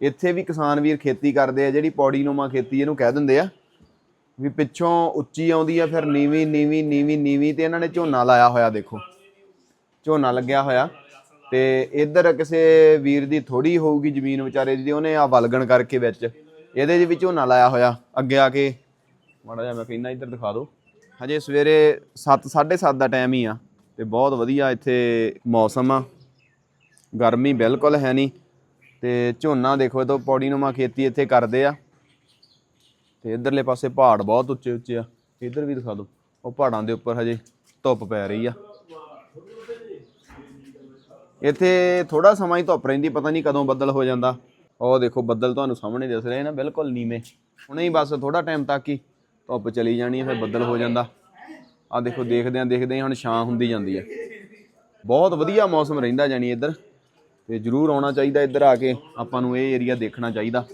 ਇੱਥੇ ਵੀ ਕਿਸਾਨ ਵੀਰ ਖੇਤੀ ਕਰਦੇ ਆ, ਜਿਹੜੀ ਪੌੜੀ ਨੂਮਾ ਖੇਤੀ ਇਹਨੂੰ ਕਹਿ ਦਿੰਦੇ ਆ, ਵੀ ਪਿੱਛੋਂ ਉੱਚੀ ਆਉਂਦੀ ਆ, ਫਿਰ ਨੀਵੀਂ ਨੀਵੀਂ ਨੀਵੀਂ ਨੀਵੀਂ ਤੇ ਇਹਨਾਂ ਨੇ ਝੋਨਾ ਲਾਇਆ ਹੋਇਆ ਦੇਖੋ। ਝੋਨਾ ਲੱਗਿਆ ਹੋਇਆ ਤੇ ਇੱਧਰ ਕਿਸੇ ਵੀਰ ਦੀ ਥੋੜੀ ਹੋਊਗੀ ਜ਼ਮੀਨ ਵਿਚਾਰੇ ਦੀ, ਉਹਨੇ ਆ ਵਲਗਣ ਕਰਕੇ ਵਿੱਚ ਇਹਦੇ ਦੇ ਵਿੱਚ ਝੋਨਾ ਲਾਇਆ ਹੋਇਆ, ਅੱਗੇ ਆ ਕੇ। ਮਾੜਾ ਜਿਹਾ ਮੈਂ ਕਹਿੰਦਾ ਇੱਧਰ ਦਿਖਾ ਦਿਓ ਹਜੇ ਸਵੇਰੇ 7 7:30 ਦਾ ਟਾਈਮ ਹੀ ਆ ਤੇ ਬਹੁਤ ਵਧੀਆ ਇੱਥੇ ਮੌਸਮ ਆ। ਗਰਮੀ ਬਿਲਕੁਲ ਹੈ ਨਹੀਂ। ਤੇ ਝੋਨਾ ਦੇਖੋ ਇਹ ਤੋਂ ਪੌੜੀ ਨੂਮਾ ਖੇਤੀ ਇੱਥੇ ਕਰਦੇ ਆ। ਤੇ ਇਧਰਲੇ ਪਾਸੇ ਪਹਾੜ ਬਹੁਤ ਉੱਚੇ ਉੱਚੇ ਆ। ਇਧਰ ਵੀ ਦਿਖਾ ਦਿਓ ਉਹ ਪਹਾੜਾਂ ਦੇ ਉੱਪਰ ਹਜੇ ਧੁੱਪ ਪੈ ਰਹੀ ਆ। ਇੱਥੇ ਥੋੜਾ ਸਮਾਂ ਹੀ ਧੁੱਪ ਰਹਿੰਦੀ, ਪਤਾ ਨਹੀਂ ਕਦੋਂ ਬੱਦਲ ਹੋ ਜਾਂਦਾ। ਉਹ ਦੇਖੋ ਬੱਦਲ ਤੁਹਾਨੂੰ ਸਾਹਮਣੇ ਦਿਸ ਰਹੇ ਨਾ, ਬਿਲਕੁਲ ਨੀਵੇਂ। ਹੁਣੇ ਹੀ ਬਸ ਥੋੜਾ ਟਾਈਮ ਤੱਕ ਹੀ ਧੁੱਪ ਚਲੀ ਜਾਣੀ ਹੈ ਫਿਰ ਬੱਦਲ ਹੋ ਜਾਂਦਾ। ਆ ਦੇਖੋ ਦੇਖਦੇ ਆ ਦੇਖਦੇ ਆ ਹੁਣ ਛਾਂ ਹੁੰਦੀ ਜਾਂਦੀ ਹੈ ਬਹੁਤ ਵਧੀਆ ਮੌਸਮ ਰਹਿੰਦਾ ਜਾਨੀ ਇੱਧਰ। ਤੇ ਜਰੂਰ ਆਉਣਾ ਚਾਹੀਦਾ ਇੱਧਰ ਆ ਕੇ। ਆਪਾਂ ਨੂੰ ਇਹ ਏਰੀਆ ਦੇਖਣਾ ਚਾਹੀਦਾ।